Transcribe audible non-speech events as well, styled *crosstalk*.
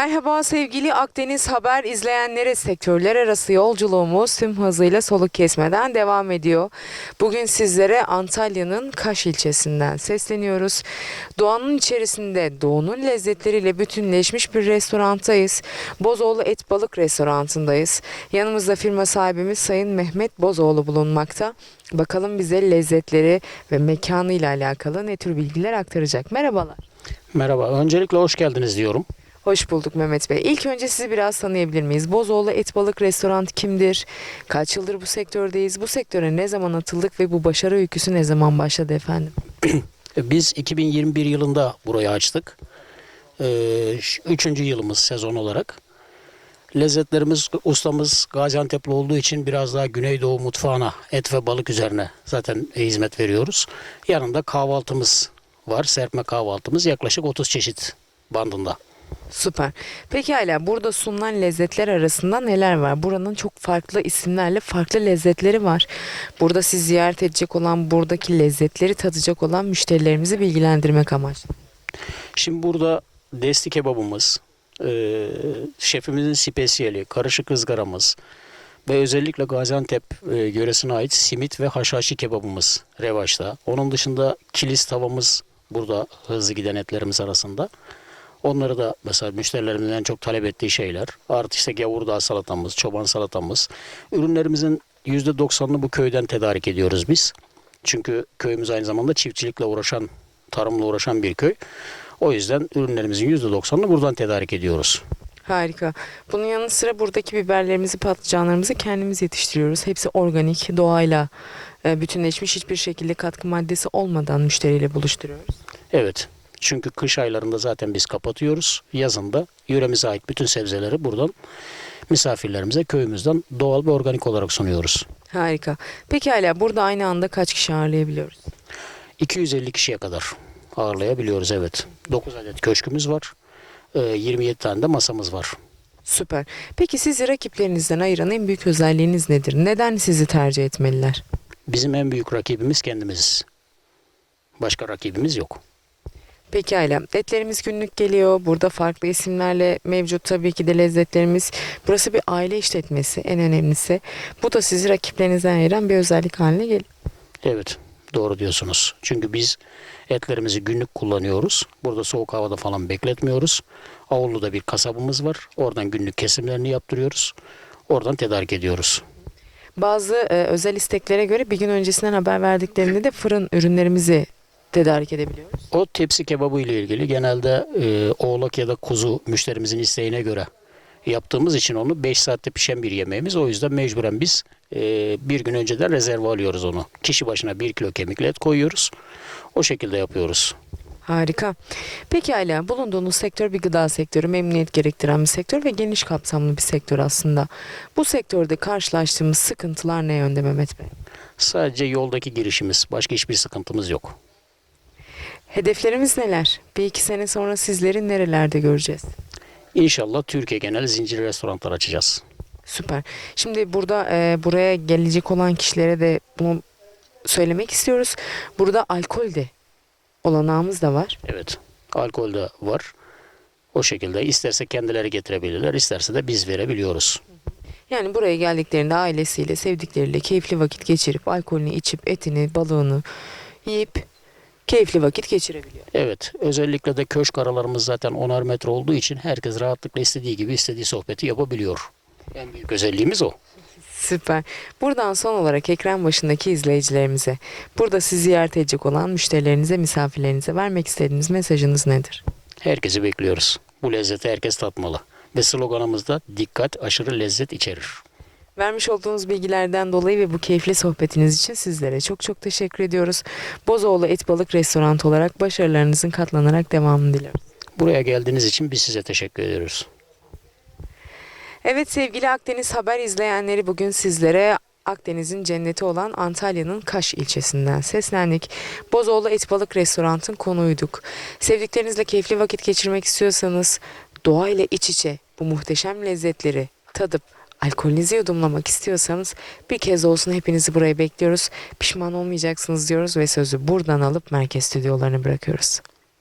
Merhaba sevgili Akdeniz Haber izleyenleri sektörler arası yolculuğumuz tüm hızıyla soluk kesmeden devam ediyor. Bugün sizlere Antalya'nın Kaş ilçesinden sesleniyoruz. Doğanın içerisinde doğunun lezzetleriyle bütünleşmiş bir restorantayız. Bozoğlu Et Balık Restorantı'ndayız. Yanımızda firma sahibimiz Sayın Mehmet Bozoğlu bulunmakta. Bakalım bize lezzetleri ve mekanı ile alakalı ne tür bilgiler aktaracak. Merhabalar. Merhaba. Öncelikle hoş geldiniz diyorum. Hoş bulduk Mehmet Bey. İlk önce sizi biraz tanıyabilir miyiz? Bozoğlu Et Balık Restoran kimdir? Kaç yıldır bu sektördeyiz? Bu sektöre ne zaman atıldık ve bu başarı öyküsü ne zaman başladı efendim? *clears throat* Biz 2021 yılında burayı açtık. Ee, Üçüncü yılımız sezon olarak. Lezzetlerimiz, ustamız Gaziantep'li olduğu için biraz daha Güneydoğu mutfağına, et ve balık üzerine zaten hizmet veriyoruz. Yanında kahvaltımız var, serpme kahvaltımız yaklaşık 30 çeşit bandında. Süper. Peki hala burada sunulan lezzetler arasında neler var? Buranın çok farklı isimlerle farklı lezzetleri var. Burada siz ziyaret edecek olan, buradaki lezzetleri tadacak olan müşterilerimizi bilgilendirmek amaçlı. Şimdi burada desti kebabımız, e, şefimizin spesiyeli, karışık ızgaramız ve özellikle Gaziantep e, yöresine ait simit ve haşhaşi kebabımız revaçta. Onun dışında kilis tavamız burada hızlı giden etlerimiz arasında. Onları da mesela müşterilerimizin en çok talep ettiği şeyler. Artı işte gavurdağ salatamız, çoban salatamız. Ürünlerimizin %90'ını bu köyden tedarik ediyoruz biz. Çünkü köyümüz aynı zamanda çiftçilikle uğraşan, tarımla uğraşan bir köy. O yüzden ürünlerimizin %90'ını buradan tedarik ediyoruz. Harika. Bunun yanı sıra buradaki biberlerimizi, patlıcanlarımızı kendimiz yetiştiriyoruz. Hepsi organik, doğayla e, bütünleşmiş hiçbir şekilde katkı maddesi olmadan müşteriyle buluşturuyoruz. Evet. Çünkü kış aylarında zaten biz kapatıyoruz. Yazında yöremize ait bütün sebzeleri buradan misafirlerimize köyümüzden doğal ve organik olarak sunuyoruz. Harika. Peki hala burada aynı anda kaç kişi ağırlayabiliyoruz? 250 kişiye kadar ağırlayabiliyoruz evet. 9 adet köşkümüz var. Ee, 27 tane de masamız var. Süper. Peki sizi rakiplerinizden ayıran en büyük özelliğiniz nedir? Neden sizi tercih etmeliler? Bizim en büyük rakibimiz kendimiziz. Başka rakibimiz yok. Pekala. Etlerimiz günlük geliyor. Burada farklı isimlerle mevcut tabii ki de lezzetlerimiz. Burası bir aile işletmesi en önemlisi. Bu da sizi rakiplerinizden ayıran bir özellik haline geliyor. Evet, doğru diyorsunuz. Çünkü biz etlerimizi günlük kullanıyoruz. Burada soğuk havada falan bekletmiyoruz. Avluda bir kasabımız var. Oradan günlük kesimlerini yaptırıyoruz. Oradan tedarik ediyoruz. Bazı e, özel isteklere göre bir gün öncesinden haber verdiklerinde de fırın ürünlerimizi tedarik edebiliyoruz. O tepsi kebabı ile ilgili genelde e, oğlak ya da kuzu müşterimizin isteğine göre yaptığımız için onu 5 saatte pişen bir yemeğimiz. O yüzden mecburen biz e, bir gün önceden rezerve alıyoruz onu. Kişi başına 1 kilo kemikli et koyuyoruz. O şekilde yapıyoruz. Harika. Peki hala bulunduğunuz sektör bir gıda sektörü, memnuniyet gerektiren bir sektör ve geniş kapsamlı bir sektör aslında. Bu sektörde karşılaştığımız sıkıntılar ne yönde Mehmet Bey? Sadece yoldaki girişimiz. Başka hiçbir sıkıntımız yok. Hedeflerimiz neler? Bir iki sene sonra sizleri nerelerde göreceğiz? İnşallah Türkiye genel zincir restoranlar açacağız. Süper. Şimdi burada e, buraya gelecek olan kişilere de bunu söylemek istiyoruz. Burada alkol de olanağımız da var. Evet. Alkol de var. O şekilde isterse kendileri getirebilirler, isterse de biz verebiliyoruz. Yani buraya geldiklerinde ailesiyle, sevdikleriyle keyifli vakit geçirip alkolünü içip etini, balığını yiyip keyifli vakit geçirebiliyor. Evet, özellikle de köşk aralarımız zaten 10'ar metre olduğu için herkes rahatlıkla istediği gibi istediği sohbeti yapabiliyor. En büyük özelliğimiz o. Süper. Buradan son olarak ekran başındaki izleyicilerimize, burada sizi ziyaret edecek olan müşterilerinize, misafirlerinize vermek istediğiniz mesajınız nedir? Herkesi bekliyoruz. Bu lezzeti herkes tatmalı. Ve sloganımız da dikkat aşırı lezzet içerir. Vermiş olduğunuz bilgilerden dolayı ve bu keyifli sohbetiniz için sizlere çok çok teşekkür ediyoruz. Bozoğlu Et Balık Restoran olarak başarılarınızın katlanarak devamını diliyoruz. Buraya geldiğiniz için biz size teşekkür ediyoruz. Evet sevgili Akdeniz Haber izleyenleri bugün sizlere Akdeniz'in cenneti olan Antalya'nın Kaş ilçesinden seslendik. Bozoğlu Et Balık Restorant'ın konuğuyduk. Sevdiklerinizle keyifli vakit geçirmek istiyorsanız doğayla iç içe bu muhteşem lezzetleri tadıp alkolünüzü yudumlamak istiyorsanız bir kez olsun hepinizi buraya bekliyoruz. Pişman olmayacaksınız diyoruz ve sözü buradan alıp merkez stüdyolarına bırakıyoruz.